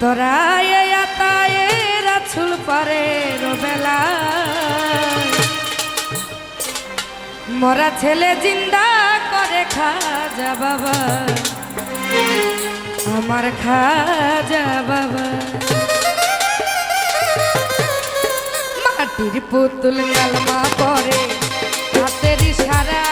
তোরা আতায়ে রাছুল পারে বেলা মরা ছেলে জিন্দা করে খাজা বাবা। আমার খাজা বাবা। মাটির পুতুল গালমা পরে হাতের সারা